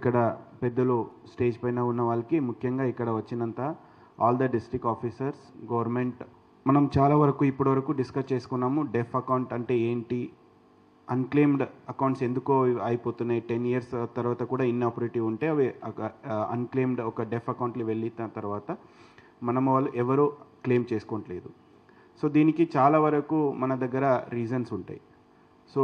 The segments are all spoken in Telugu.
ఇక్కడ పెద్దలు స్టేజ్ పైన ఉన్న వాళ్ళకి ముఖ్యంగా ఇక్కడ వచ్చినంత all the district officers government మనం చాలా వరకు ఇప్పటి వరకు డిస్కస్ చేసుకున్నాము డెఫ్ అకౌంట్ అంటే ఏంటి అన్క్లెయిమ్డ్ అకౌంట్స్ ఎందుకో అయిపోతున్నాయి టెన్ ఇయర్స్ తర్వాత కూడా ఇన్ఆపరేటివ్ ఉంటే అవి అన్క్లెయిమ్డ్ ఒక డెఫ్ అకౌంట్లు వెళ్ళిన తర్వాత మనం వాళ్ళు ఎవరు క్లెయిమ్ చేసుకోవట్లేదు. సో దీనికి చాలా వరకు మన దగ్గర రీజన్స్ ఉంటాయి. సో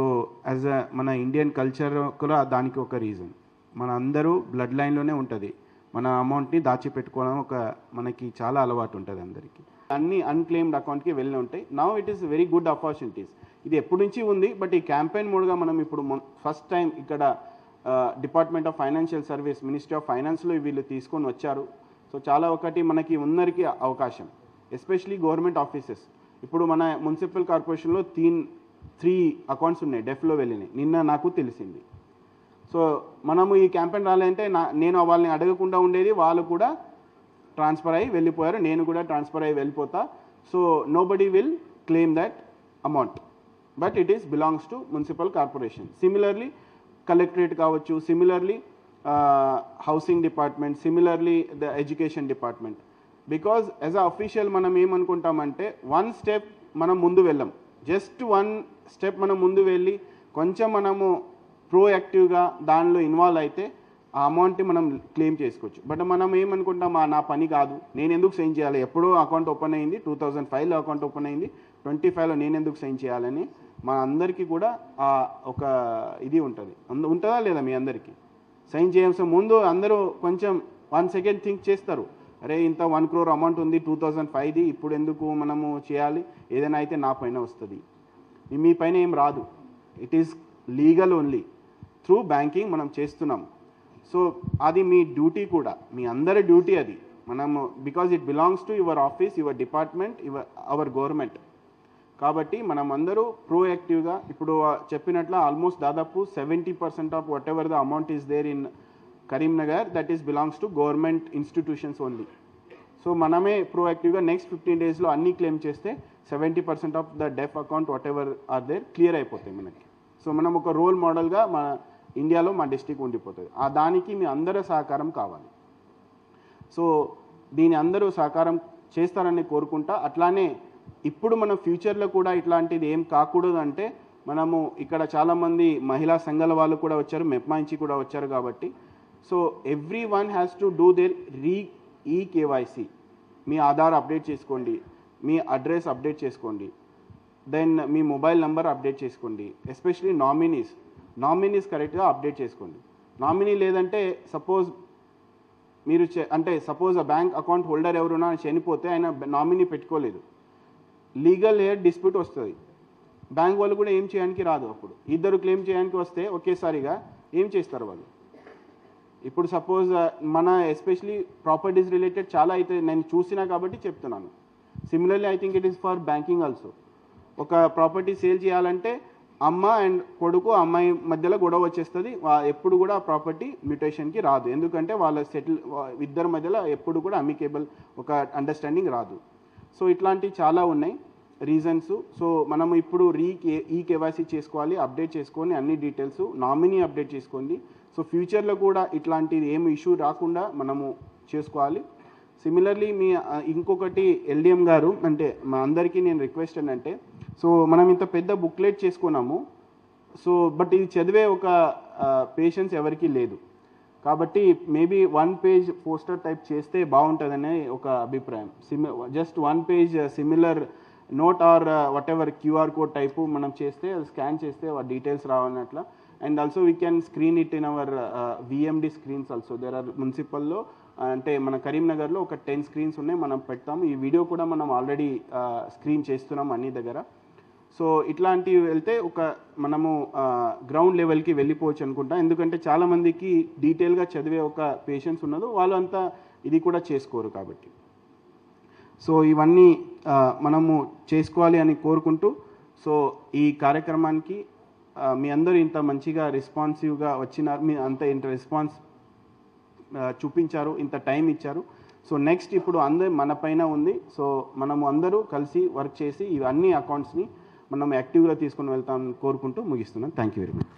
యాజ్ అ మన ఇండియన్ కల్చర్ కూడా దానికి ఒక రీజన్ మన అందరూ బ్లడ్ లైన్లోనే ఉంటుంది. మన అమౌంట్ని దాచిపెట్టుకోవడం ఒక మనకి చాలా అలవాటు ఉంటుంది అందరికీ. అన్ని అన్క్లెయిమ్డ్ అకౌంట్కి వెళ్ళి ఉంటాయి. Now it is very good opportunities ఇది ఎప్పటి నుంచి ఉంది? బట్ ఈ క్యాంపెయిన్ మోడ్గా మనం ఇప్పుడు ఫస్ట్ టైం ఇక్కడ department of financial service ministry of ఫైనాన్స్లో వీళ్ళు తీసుకొని వచ్చారు. సో చాలా ఒకటి మనకి ఉన్నరికి అవకాశం. ఎస్పెషలీ గవర్నమెంట్ ఆఫీసెస్ ఇప్పుడు మన మున్సిపల్ కార్పొరేషన్లో తీన్ త్రీ అకౌంట్స్ ఉన్నాయి. డెఫ్లో వెళ్ళినాయి. నిన్న నాకు తెలిసింది. సో మనము ఈ క్యాంపెయిన్ రాలేదంటే నా నేను వాళ్ళని అడగకుండా ఉండేది వాళ్ళు కూడా ట్రాన్స్ఫర్ అయ్యి వెళ్ళిపోయారు. నేను కూడా ట్రాన్స్ఫర్ అయ్యి వెళ్ళిపోతా. So nobody will claim that amount but it is belongs to municipal corporation similarly collectorate కావచ్చు similarly housing department similarly the education department because as a official మనం ఏమనుకుంటామంటే వన్ స్టెప్ మనం ముందు వెళ్ళం. జస్ట్ వన్ స్టెప్ మనం ముందు వెళ్ళి కొంచెం మనము ప్రోయాక్టివ్గా దానిలో ఇన్వాల్వ్ అయితే ఆ అమౌంట్ని మనం క్లెయిమ్ చేసుకోవచ్చు. బట్ మనం ఏమనుకుంటాం? "ఆ, నా పని కాదు. నేను ఎందుకు సైన్ చేయాలి? ఎప్పుడో అకౌంట్ ఓపెన్ అయింది. టూ థౌజండ్ ఫైవ్లో అకౌంట్ ఓపెన్ అయింది. ట్వంటీ ఫైవ్లో నేను ఎందుకు సైన్ చేయాలని మన అందరికీ కూడా ఆ ఒక ఇది ఉంటుంది. ఉంటుందా లేదా మీ అందరికీ? సైన్ చేయాల్సిన ముందు అందరూ కొంచెం వన్ సెకండ్ థింక్ చేస్తారు. అరే ఇంత వన్ క్రోర్ అమౌంట్ ఉంది. టూ థౌజండ్ ఫైవ్ది ఇప్పుడు ఎందుకు మనము చేయాలి? ఏదైనా అయితే నా పైన వస్తుంది. మీ పైన ఏం రాదు. It is legal only through banking మనం చేస్తున్నాం. సో అది మీ డ్యూటీ కూడా. మీ అందరి డ్యూటీ అది. మనము because it belongs to your office your department your our government కాబట్టి మనం అందరూ ప్రోయాక్టివ్గా ఇప్పుడు చెప్పినట్లు ఆల్మోస్ట్ దాదాపు seventy percent of whatever the amount is there in Karimnagar that is belongs to government institutions only so మనమే ప్రోయాక్టివ్గా నెక్స్ట్ ఫిఫ్టీన్ డేస్లో అన్ని క్లెయిమ్ చేస్తే seventy percent of the DEAF account whatever are there clear అయిపోతాయి మనకి. సో మనం ఒక రోల్ మోడల్గా మన ఇండియాలో మా డిస్టిక్ ఉండిపోతుంది. ఆ దానికి మీ అందరి సహకారం కావాలి. సో దీని అందరూ సహకారం చేస్తారని కోరుకుంటా. అట్లానే ఇప్పుడు మన ఫ్యూచర్లో కూడా ఇట్లాంటిది ఏం కాకూడదు అంటే మనము ఇక్కడ చాలామంది మహిళా సంఘాల వాళ్ళు కూడా వచ్చారు మెప్మాయించి కూడా వచ్చారు కాబట్టి. So everyone has to do their re ఈ కేవైసీ మీ ఆధార్ అప్డేట్ చేసుకోండి మీ అడ్రస్ అప్డేట్ చేసుకోండి దెన్ మీ మొబైల్ నెంబర్ అప్డేట్ చేసుకోండి ఎస్పెషలీ నామినీస్ నామినీస్ కరెక్ట్గా అప్డేట్ చేసుకోండి. నామినీ లేదంటే సపోజ్ మీరు చె- అంటే సపోజ్ ఆ బ్యాంక్ అకౌంట్ హోల్డర్ ఎవరున్నా చనిపోతే ఆయన నామినీ పెట్టుకోలేదు. లీగల్ ఎయిర్ డిస్ప్యూట్ వస్తుంది. బ్యాంక్ వాళ్ళు కూడా ఏం చేయడానికి రాదు అప్పుడు. ఇద్దరు క్లెయిమ్ చేయడానికి వస్తే ఒకేసారిగా ఏం చేస్తారు వాళ్ళు? ఇప్పుడు సపోజ్ మన ఎస్పెషలీ ప్రాపర్టీస్ రిలేటెడ్ చాలా అయితే నేను చూసినా కాబట్టి చెప్తున్నాను. Similarly I think it is for banking also. ఒక ప్రాపర్టీ సేల్ చేయాలంటే అమ్మ అండ్ కొడుకు అమ్మాయి మధ్యలో గొడవ వచ్చేస్తుంది. ఎప్పుడు కూడా ప్రాపర్టీ మ్యూటేషన్కి రాదు. ఎందుకంటే వాళ్ళ సెటిల్ ఇద్దరి మధ్యలో ఎప్పుడు కూడా అమికేబుల్ ఒక అండర్స్టాండింగ్ రాదు. సో ఇట్లాంటివి చాలా ఉన్నాయి రీజన్స్. సో మనం ఇప్పుడు రీ కే ఈ కేవైసీ చేసుకోవాలి అప్డేట్ చేసుకొని అన్ని డీటెయిల్స్ నామినీ అప్డేట్ చేసుకోండి. సో ఫ్యూచర్లో కూడా ఇట్లాంటిది ఏం ఇష్యూ రాకుండా మనము చేసుకోవాలి. సిమిలర్లీ మీ ఇంకొకటి ఎల్డిఎం గారు అంటే మా అందరికీ నేను రిక్వెస్ట్ ఏంటంటే సో మనం ఇంత పెద్ద బుక్లెట్ చేసుకున్నాము. సో బట్ ఇది చదివే ఒక పేషెన్స్ ఎవరికీ లేదు. కాబట్టి maybe one page poster type చేస్తే బాగుంటుందనే ఒక అభిప్రాయం. SIMI just one page similar note or whatever QR code type మనం చేస్తే అది స్కాన్ చేస్తే ఆ details రావన్నట్ల. And also we can screen it in our VMD screens also there are మున్సిపల్లో అంటే మన కరీంనగర్లో ఒక టెన్ స్క్రీన్స్ ఉన్నాయి. మనం పెడతాము. ఈ వీడియో కూడా మనం ఆల్రెడీ స్క్రీన్ చేస్తున్నాం అన్ని దగ్గర. సో ఇట్లాంటివి వెళ్తే ఒక మనము గ్రౌండ్ లెవెల్కి వెళ్ళిపోవచ్చు అనుకుంటా. ఎందుకంటే చాలామందికి డీటెయిల్గా చదివే ఒక పేషెన్స్ ఉన్నదో వాళ్ళు అంతా ఇది కూడా చేసుకోరు కాబట్టి. సో ఇవన్నీ మనము చేసుకోవాలి అని కోరుకుంటూ సో ఈ కార్యక్రమానికి మీ అందరూ ఇంత మంచిగా రెస్పాన్సివ్గా వచ్చినారు మీ అంత ఇంత రెస్పాన్స్ చూపించారు ఇంత టైం ఇచ్చారు. సో నెక్స్ట్ ఇప్పుడు అందరు మన పైన ఉంది. సో మనము అందరూ కలిసి వర్క్ చేసి ఇవన్నీ అకౌంట్స్ని మనం యాక్టివ్గా తీసుకొని వెళ్తామని కోరుకుంటూ ముగిస్తున్నాను. Thank you very much